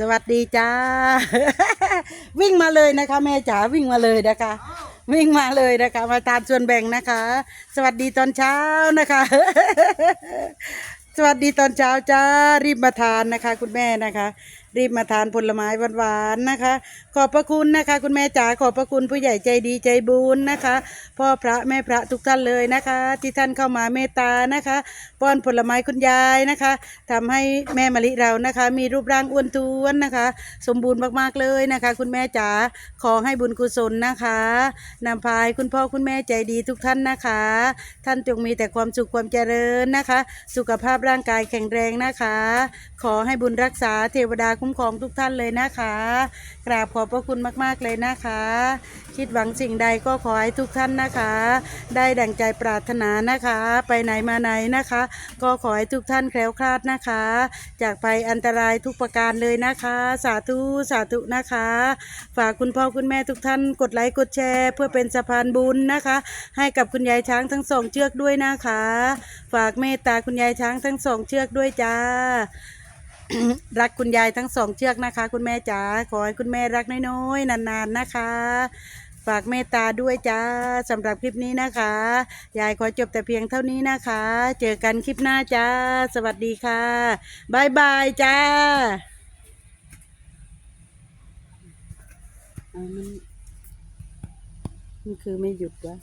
สวัสดีจ้า วิ่งมาเลยนะคะแม่จ๋าวิ่งมาเลยนะคะ วิ่งมาเลยนะคะ มาตามส่วนแบ่งนะคะ สวัสดีตอนเช้านะคะ สวัสดีตอนเช้าจ้ารีบมาทานนะคะ คุณแม่นะคะ รีบมาทานผลไม้หวานๆนะคะ ขอบพระคุณนะคะ คุณแม่จ๋าขอบพระคุณผู้ใหญ่ใจดีใจบุญนะคะ พ่อพระแม่พระทุกท่านเลยนะคะ ที่ท่านเข้ามาเมตตานะคะ ป้อนผลไม้คุณยายนะคะทำให้แม่มะลิเรานะคะ มีรูปร่างอ้วนท้วนนะคะ สมบูรณ์มากๆเลยนะคะ คุณแม่จ๋าขอให้บุญกุศลนะคะนำพายคุณพ่อคุณแม่ใจดีทุกท่านนะคะ ท่านจงมีแต่ความสุขความเจริญนะคะ สุขภาพร่างกายแข็งแรงนะคะ ขอให้บุญรักษาเทวดาคุมครองทุกท่านเลยนะคะ กราบขอบพระคุณมากๆเลยนะคะ คิดหวังสิ่งใดก็ขอให้ทุกท่านนะคะ ได้ดั่งใจปรารถนานะคะ ไปไหนมาไหนนะคะ ก็ขอให้ทุกท่านแคล้วคลาดนะคะ จากภัยอันตรายทุกประการเลยนะคะ สาธุสาธุนะคะ ฝากคุณพ่อคุณแม่ทุกท่านกดไลค์กดแชร์ เพื่อเป็นสะพานบุญนะคะ ให้กับคุณยายช้างทั้งสองเชือกด้วยนะคะ ฝากเมตตาคุณยายช้างทั้งสองเชือกด้วยจ้า รักคุณยายทั้งสองเชือกนะคะ คุณแม่จ๋าขอให้คุณแม่รักน้อยๆนานๆนะคะ ฝากเมตตาด้วยจ้าสำหรับคลิปนี้นะคะ ยายขอจบแต่เพียงเท่านี้นะคะ เจอกันคลิปหน้าจ้า สวัสดีค่ะบายบายจ้าอ่ามันมันคือไม่หยุดวะ